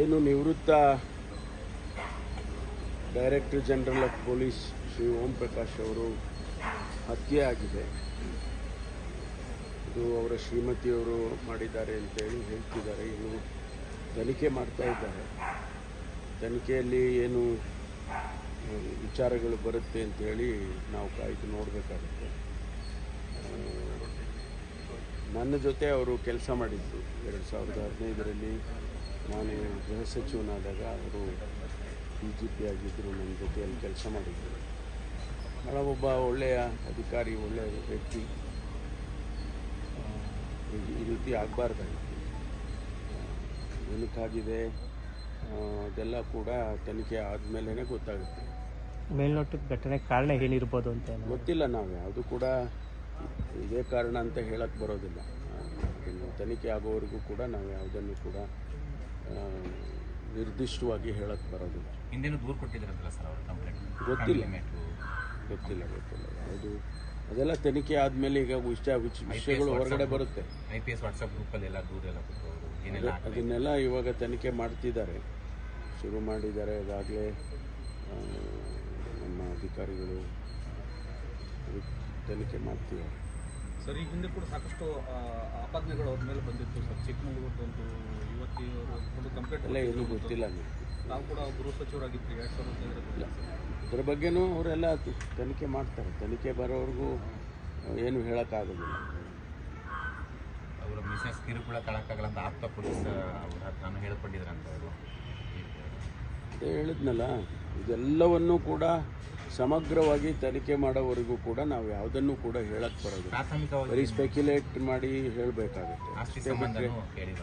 ಏನು ನಿವೃತ್ತ director general of police Shri Om Prakash ಅವರು ಹತ್ಯೆ ಆಗಿದೆ. ಇದು ಅವರ ಶ್ರೀಮತಿಯವರು ಮಾಡಿದ್ದಾರೆ ಅಂತೇಳಿ ಹೇಳ್ತಿದ್ದಾರೆ, ಇನ್ನು ತನಿಖೆ ಮಾಡ್ತಾ ಇದ್ದಾರೆ. ತನಿಖೆಯಲ್ಲಿ ಏನು ವಿಚಾರಗಳು ಬರುತ್ತೆ ಅಂತೇಳಿ ನಾವು ಕಾಯ್ದು ನೋಡಬೇಕಾಗುತ್ತೆ. ನನ್ನ ಜೊತೆ ಅವರು ಕೆಲಸ ಮಾಡಿದ್ರು. ಎರಡು ಸಾವಿರದ ಹದಿನೈದರಲ್ಲಿ ನಾನು ಗೃಹ ಸಚಿವನಾದಾಗ ಅವರು ಡಿ ಜಿ ಪಿ ಆಗಿದ್ದರು ನನ್ನ ಜೊತೆಯಲ್ಲಿ ಕೆಲಸ ಮಾಡಿದ್ದರು ಭಾಳ ಒಬ್ಬ ಒಳ್ಳೆಯ ಅಧಿಕಾರಿ ಒಳ್ಳೆಯ ವ್ಯಕ್ತಿ. ಈ- ರೀತಿ ಆಗಬಾರ್ದಾಗಿತ್ತು. ಏನಕ್ಕಾಗಿದೆ? ಅದೆಲ್ಲ ಕೂಡ ತನಿಖೆ ಆದಮೇಲೆ ಗೊತ್ತಾಗುತ್ತೆ. ಮೇಲ್ನೋಟಕ್ಕೆ ಘಟನೆ ಕಾರಣ ಏನಿರ್ಬೋದು ಅಂತ ಗೊತ್ತಿಲ್ಲ ನಾವು. ಯಾವುದು ಕೂಡ ಇದೇ ಕಾರಣ ಅಂತ ಹೇಳಕ್ಕೆ ಬರೋದಿಲ್ಲ. ಇನ್ನು ತನಿಖೆ ಆಗೋವರೆಗೂ ಕೂಡ ನಾವು ಯಾವುದನ್ನು ಕೂಡ ನಿರ್ದಿಷ್ಟವಾಗಿ ಹೇಳಕ್ಕೆ ಬರೋದಿಲ್ಲ. ಹಿಂದೇನು ದೂರು ಕೊಟ್ಟಿದ್ರಂತಲ್ಲ ಸರ್ ಅವರು ಕಂಪ್ಲೇಂಟ್ ಗೊತ್ತಿಲ್ಲ. ಗೊತ್ತಿಲ್ಲ ಗೊತ್ತಿಲ್ಲ. ಯಾವುದು ಅದೆಲ್ಲ ತನಿಖೆ ಆದಮೇಲೆ ಈಗ ವಿಷಯ ವಿಷಯಗಳು ಹೊರಗಡೆ ಬರುತ್ತೆ. ಐ ಪಿ ಎಸ್ ವಾಟ್ಸಪ್ ಏನೆಲ್ಲ ಅದನ್ನೆಲ್ಲ ಇವಾಗ ತನಿಖೆ ಮಾಡ್ತಿದ್ದಾರೆ. ಶುರು ಮಾಡಿದ್ದಾರೆ ಅದಾಗಲೇ ನಮ್ಮ ಅಧಿಕಾರಿಗಳು ತನಿಖೆ ಮಾಡ್ತಿದ್ದಾರೆ. ಸರ್ ಈ ಹಿಂದೆ ಕೂಡ ಸಾಕಷ್ಟು ಆಪಾದನೆಗಳು ಅವ್ರ ಮೇಲೆ ಬಂದಿತ್ತು ಸರ್. ಚಿಕ್ಕಮಗಳೂರದೊಂದು ಯುವತಿಯವರು ಒಂದು ಕಂಪ್ಲೇಂಟ್ ಅಲ್ಲ ಏನು ಗೊತ್ತಿಲ್ಲ ನಾವು ಕೂಡ ಗೃಹ ಸಚಿವರಾಗಿದ್ವಿ ಎರಡು ಸಾವಿರದ ಹದಿನೈದರಲ್ಲಿ ಅದ್ರ ಬಗ್ಗೆನೂ ಅವರೆಲ್ಲ ತನಿಖೆ ಮಾಡ್ತಾರೆ. ತನಿಖೆ ಬರೋವರೆಗೂ ಏನು ಹೇಳೋಕ್ಕಾಗೋದಿಲ್ಲ. ಅವರ ಮಿಸಸ್ ಕಿರುಕುಳ ತಳಕ್ಕಾಗಲ್ಲ ಅಂತ ಆಪ್ತ ಪೊಲೀಸ್ ಅವ್ರ ಹತ್ರನೂ ಹೇಳ್ಕೊಂಡಿದ್ರಂತ ಅವರು. ಅದೇ ಹೇಳಿದ್ನಲ್ಲ ಇದೆಲ್ಲವನ್ನೂ ಕೂಡ ಸಮಗ್ರವಾಗಿ ತನಿಖೆ ಮಾಡೋವರೆಗೂ ಕೂಡ ನಾವು ಯಾವುದನ್ನು ಕೂಡ ಹೇಳಕ್ಕೆ ಬರೋದಿಲ್ಲ. ಪ್ರಾಥಮಿಕವಾಗಿ ಬರೀ ಸ್ಪೆಕ್ಯುಲೇಟ್ ಮಾಡಿ ಹೇಳಬೇಕಾಗುತ್ತೆ.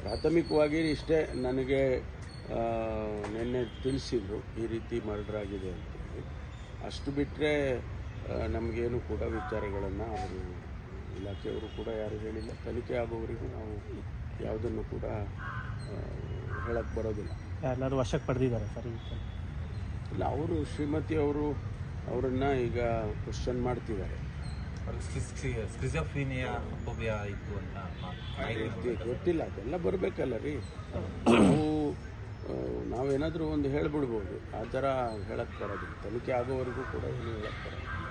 ಪ್ರಾಥಮಿಕವಾಗಿ ಇಷ್ಟೇ ನನಗೆ ನಿನ್ನೆ ತಿಳಿಸಿದ್ರು ಈ ರೀತಿ ಮರ್ಡರ್ ಆಗಿದೆ ಅಂತೇಳಿ. ಅಷ್ಟು ಬಿಟ್ಟರೆ ನಮಗೇನು ಕೂಡ ವಿಚಾರಗಳನ್ನು ಅವರು ಇಲಾಖೆಯವರು ಕೂಡ ಯಾರು ಹೇಳಿಲ್ಲ. ತನಿಖೆ ಆಗೋವರೆಗೂ ನಾವು ಯಾವುದನ್ನು ಕೂಡ ಹೇಳಕ್ಕೆ ಬರೋದಿಲ್ಲ. ಎಲ್ಲರೂ ವಶಕ್ಕೆ ಪಡೆದಿದ್ದಾರೆ ಸರ್ ಇಲ್ಲ ಅವರು ಶ್ರೀಮತಿ ಅವರು ಅವರನ್ನು ಈಗ ಕ್ವಶನ್ ಮಾಡ್ತಿದ್ದಾರೆ. ಗೊತ್ತಿಲ್ಲ ಅದೆಲ್ಲ ಬರಬೇಕಲ್ಲ ರೀ. ನಾವು ನಾವೇನಾದರೂ ಒಂದು ಹೇಳ್ಬಿಡ್ಬೋದು. ಆ ಥರ ಹೇಳಕ್ಕೆ ಬರೋದು ತನಿಖೆ ಆಗೋವರೆಗೂ ಕೂಡ ಏನು ಹೇಳಕ್ಕೆ ಬರೋದಿಲ್ಲ.